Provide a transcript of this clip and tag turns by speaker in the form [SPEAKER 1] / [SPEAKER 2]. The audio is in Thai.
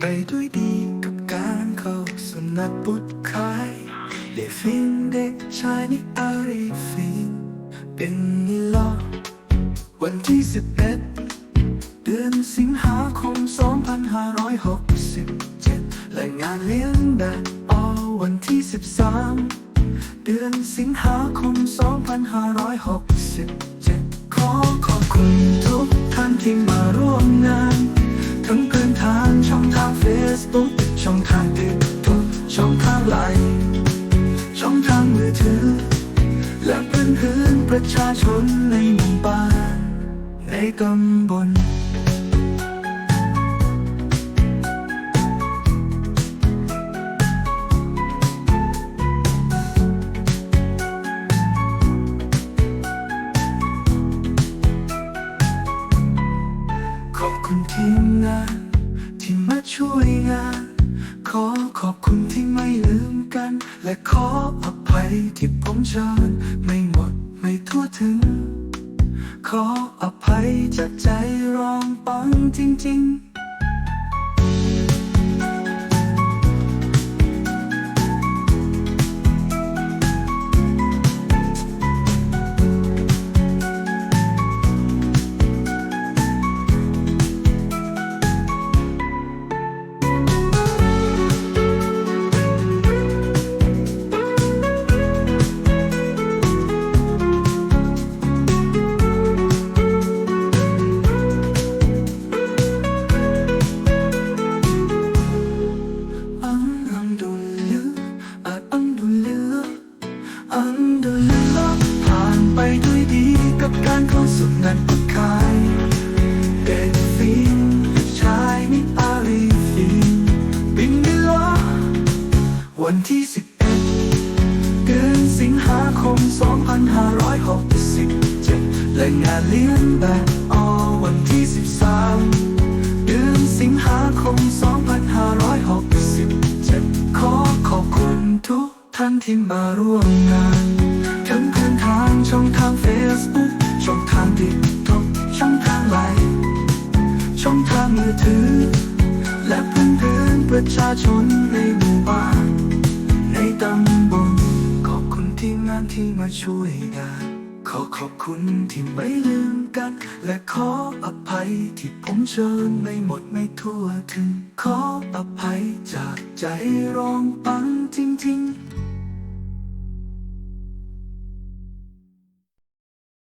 [SPEAKER 1] ไปด้วยดีกับการเข้าสำนักบุตรคายเด็กฟิงเด็กชายนิอารีฟิงเป็นนิลอวันที่สิบเอ็ดเดือนสิงหาคมสองพันห้าร้อยหกสิบเจ็ดและงานเลี้ยงแดดออวันที่สิบสามเดือนสิงหาคมสองพัน2567ขอางติ๊กต็อกช่องทางไลน์ช่องทางมือถือ และเพื่อนเพื่อนประชาชนในหมู่บ้านในตำบลขอบคุณทีมงานที่มาช่วยงาน ขอขอบคุณที่ไม่ลืมกัน และขออภัยที่ผมเชิญไม่หมดไม่ทั่วถึง ขออภัยจากใจรองปังจริง ๆ Alhamdulillah ผ่านไปด้วยดีกับการเข้าสู่งานประกายเด็กฟิล์มชายนิอาลีฟิล์มบินมิลาวันที่11เดือนสิงหาคม 2567 และงานเลี้ยงแบบออวันที่ 13 เดือนสิงหาคม 2567 ขอขอบคุณทุกท่านที่มาร่วมงาน องทางมือถือ และเพื่อนเพื่อนๆประชาชนในหมู่บ้าน ในตำบลขอบคุณทีมงานที่มาช่วยงาน ขอขอบคุณที่ไม่ลืมกัน และขออภัยที่ผมเชิญไม่หมดไม่ทั่วถึง ขออภัยจากใจรองปังจริง